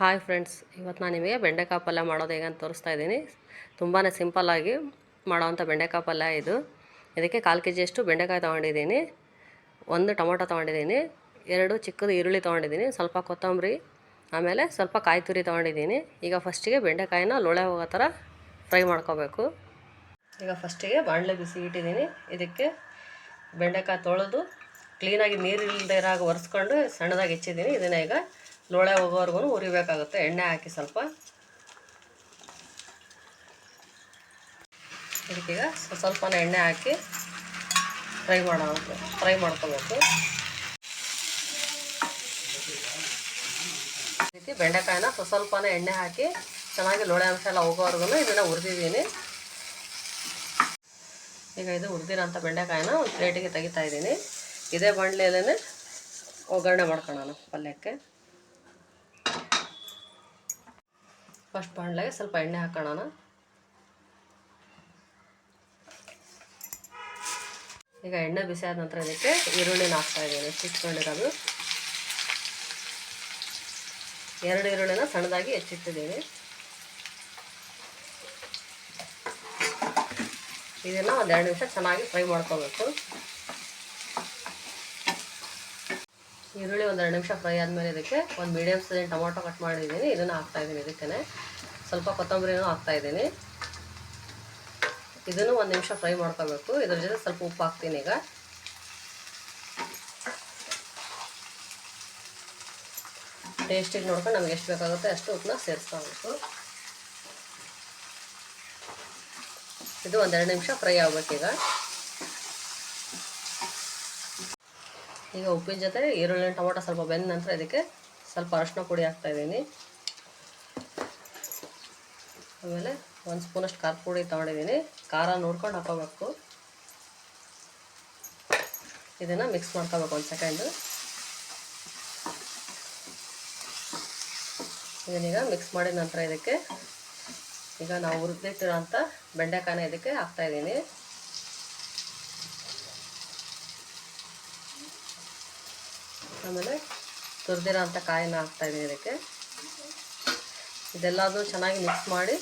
Hi friends, ಇವತ್ತು ನಾನು ನಿಮಗೆ ಬೆಂಡೆಕಾಯಿ ಪಲ್ಯ ಮಾಡೋದು ಹೇಗೆ ಅಂತ ತೋರಿಸ್ತಾ ಇದ್ದೀನಿ. ತುಂಬಾ ಸಿಂಪಲ್ಲಾಗಿ ಮಾಡೋವಂಥ ಬೆಂಡೆಕಾಯಿ ಪಲ್ಯ ಇದು. ಇದಕ್ಕೆ ಕಾಲು ಕೆ ಜಿಯಷ್ಟು ಬೆಂಡೆಕಾಯಿ ತೊಗೊಂಡಿದ್ದೀನಿ. ಒಂದು ಟೊಮೊಟೊ ತೊಗೊಂಡಿದ್ದೀನಿ. ಎರಡು ಚಿಕ್ಕದು ಈರುಳ್ಳಿ ತೊಗೊಂಡಿದ್ದೀನಿ. ಸ್ವಲ್ಪ ಕೊತ್ತಂಬರಿ, ಆಮೇಲೆ ಸ್ವಲ್ಪ ಕಾಯಿ ತುರಿ ತೊಗೊಂಡಿದ್ದೀನಿ. ಈಗ ಫಸ್ಟಿಗೆ ಬೆಂಡೆಕಾಯಿನ ಲೋಳೆ ಹೋಗೋ ಥರ ಫ್ರೈ ಮಾಡ್ಕೋಬೇಕು. ಈಗ ಫಸ್ಟಿಗೆ ಬಾಣಲೆ ಬಿಸಿ ಇಟ್ಟಿದ್ದೀನಿ. ಇದಕ್ಕೆ ಬೆಂಡೆಕಾಯಿ ತೊಳೆದು ಕ್ಲೀನಾಗಿ ನೀರು ಇಲ್ಲದೆ ಹಾಗೆ ಒರೆಸ್ಕೊಂಡು ಸಣ್ಣದಾಗಿ ಹೆಚ್ಚಿದ್ದೀನಿ. ಇದನ್ನ ಈಗ ಲೋಳೆ ಹೋಗೋವರೆಗೂ ಉರಿಬೇಕಾಗುತ್ತೆ ಎಣ್ಣೆ ಹಾಕಿ ಸ್ವಲ್ಪ. ಇದಕ್ಕೀಗ ಸ್ವಲ್ಪ ಎಣ್ಣೆ ಹಾಕಿ ಫ್ರೈ ಮಾಡೋದು ಫ್ರೈ ಮಾಡ್ಕೋಬೇಕು. ರೀತಿ ಬೆಂಡೆಕಾಯಿನ ಸ್ವಲ್ಪ ಸ್ವಲ್ಪನೇ ಎಣ್ಣೆ ಹಾಕಿ ಚೆನ್ನಾಗಿ ಲೋಳೆ ಅಂಶ ಎಲ್ಲ ಹೋಗೋವರೆಗೂ ಇದನ್ನು ಹುರಿದಿದ್ದೀನಿ. ಈಗ ಇದು ಹುರಿದಿರೋಂಥ ಬೆಂಡೆಕಾಯಿನ ಒಂದು ಪ್ಲೇಟಿಗೆ ತೆಗಿತಾ ಇದ್ದೀನಿ. ಇದೇ ಬಂಡ್ಲೆಯಲ್ಲೇ ಒಗ್ಗರಣೆ ಮಾಡ್ಕೊಳ್ಳೋಣ ಪಲ್ಯಕ್ಕೆ. ಫಸ್ಟ್ ಬಾಣಲೆಗೆ ಸ್ವಲ್ಪ ಎಣ್ಣೆ ಹಾಕೋಣ ಈಗ ಎಣ್ಣೆ ಬಿಸಿ ಆದ ನಂತರ ಇದಕ್ಕೆ ಈರುಳ್ಳಿನ ಹಾಕ್ತಾ ಇದ್ದೀನಿ. ಹೆಚ್ಚಿಟ್ಕೊಂಡಿರೋದು ಎರಡು ಈರುಳ್ಳಿನ ಸಣ್ಣದಾಗಿ ಹೆಚ್ಚಿಟ್ಟಿದ್ದೀನಿ. ಇದನ್ನು ಎರಡು ನಿಮಿಷ ಚೆನ್ನಾಗಿ ಫ್ರೈ ಮಾಡ್ಕೋಬೇಕು. ಈರುಳ್ಳಿ ಒಂದು ಎರಡು ನಿಮಿಷ ಫ್ರೈ ಆದಮೇಲೆ ಇದಕ್ಕೆ ಒಂದು ಮೀಡಿಯಮ್ ಸೈಜ್ ಟೊಮೊಟೊ ಕಟ್ ಮಾಡಿದ್ದೀನಿ. ಇದನ್ನು ಹಾಕ್ತಾಯಿದ್ದೀನಿ ಇದಕ್ಕೆ ಸ್ವಲ್ಪ ಕೊತ್ತಂಬರಿನೂ ಹಾಕ್ತಾಯಿದ್ದೀನಿ ಇದನ್ನು ಒಂದು ನಿಮಿಷ ಫ್ರೈ ಮಾಡ್ಕೋಬೇಕು. ಇದ್ರ ಜೊತೆ ಸ್ವಲ್ಪ ಉಪ್ಪು ಹಾಕ್ತೀನಿ ಈಗ. ಟೇಸ್ಟಿಗೆ ನೋಡ್ಕೊಂಡು ನಮ್ಗೆ ಎಷ್ಟು ಬೇಕಾಗುತ್ತೆ ಅಷ್ಟು ಉಪ್ಪನ್ನ ಸೇರಿಸ್ಕೋಬೇಕು. ಇದು ಒಂದೆರಡು ನಿಮಿಷ ಫ್ರೈ ಆಗ್ಬೇಕೀಗ. ಈಗ ಉಪ್ಪಿನ ಜೊತೆ ಈರುಳ್ಳಿ, ಟೊಮೊಟೊ ಸ್ವಲ್ಪ ಬೆಂದ ನಂತರ ಇದಕ್ಕೆ ಸ್ವಲ್ಪ ಅರಶಿನ ಪುಡಿ ಹಾಕ್ತಾಯಿದ್ದೀನಿ ಆಮೇಲೆ ಒಂದು ಸ್ಪೂನಷ್ಟು ಖಾರ ಪುಡಿ ತೊಗೊಂಡಿದ್ದೀನಿ. ಖಾರ ನೋಡ್ಕೊಂಡು ಹಾಕೋಬೇಕು. ಇದನ್ನು ಮಿಕ್ಸ್ ಮಾಡ್ಕೋಬೇಕು ಒಂದು ಸೆಕೆಂಡು ಇದನ್ನೀಗ ಮಿಕ್ಸ್ ಮಾಡಿದ ನಂತರ ಇದಕ್ಕೆ ಈಗ ನಾವು ಹುರಿದಿಟ್ಟಿರೋಂಥ ಬೆಂಡೆಕಾಯಿನ ಇದಕ್ಕೆ ಹಾಕ್ತಾಯಿದ್ದೀನಿ ಆಮೇಲೆ ತುರಿದಿರೋ ಅಂಥ ಕಾಯಿನ ಹಾಕ್ತಾಯಿದ್ದೀನಿ ಇದಕ್ಕೆ. ಇದೆಲ್ಲದೂ ಚೆನ್ನಾಗಿ ಮಿಕ್ಸ್ ಮಾಡಿ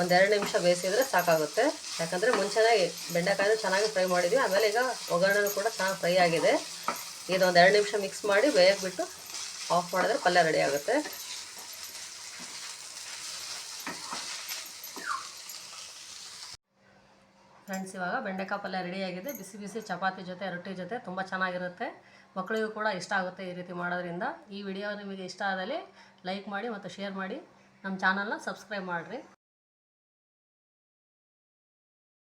ಒಂದೆರಡು ನಿಮಿಷ ಬೇಯಿಸಿದರೆ ಸಾಕಾಗುತ್ತೆ. ಯಾಕಂದರೆ ಮುಂಚೆನೇ ಬೆಂಡೆಕಾಯಿನೂ ಚೆನ್ನಾಗಿ ಫ್ರೈ ಮಾಡಿದ್ವಿ. ಆಮೇಲೆ ಈಗ ಒಗ್ಗರಣೆನೂ ಕೂಡ ಚೆನ್ನಾಗಿ ಫ್ರೈ ಆಗಿದೆ. ಇದೊಂದು ಎರಡು ನಿಮಿಷ ಮಿಕ್ಸ್ ಮಾಡಿ ಬೇಯಕ್ಕೆ ಬಿಟ್ಟು ಆಫ್ ಮಾಡಿದ್ರೆ ಪಲ್ಯ ರೆಡಿ ಆಗುತ್ತೆ. ಫ್ರೆಂಡ್ಸ್ ಇವಾಗ ಬೆಂಡೆಕಾಯಿ ಪಲ್ಯ ರೆಡಿಯಾಗಿದೆ ಬಿಸಿ ಬಿಸಿ ಚಪಾತಿ ಜೊತೆ, ರೊಟ್ಟಿ ಜೊತೆ ತುಂಬ ಚೆನ್ನಾಗಿರುತ್ತೆ. ಮಕ್ಕಳಿಗೂ ಕೂಡ ಇಷ್ಟ ಆಗುತ್ತೆ ಈ ರೀತಿ ಮಾಡೋದ್ರಿಂದ. ಈ ವಿಡಿಯೋ ನಿಮಗೆ ಇಷ್ಟ ಆದಲ್ಲಿ ಲೈಕ್ ಮಾಡಿ ಮತ್ತು ಶೇರ್ ಮಾಡಿ. ನಮ್ಮ ಚಾನಲ್ನ ಸಬ್ಸ್ಕ್ರೈಬ್ ಮಾಡಿರಿ.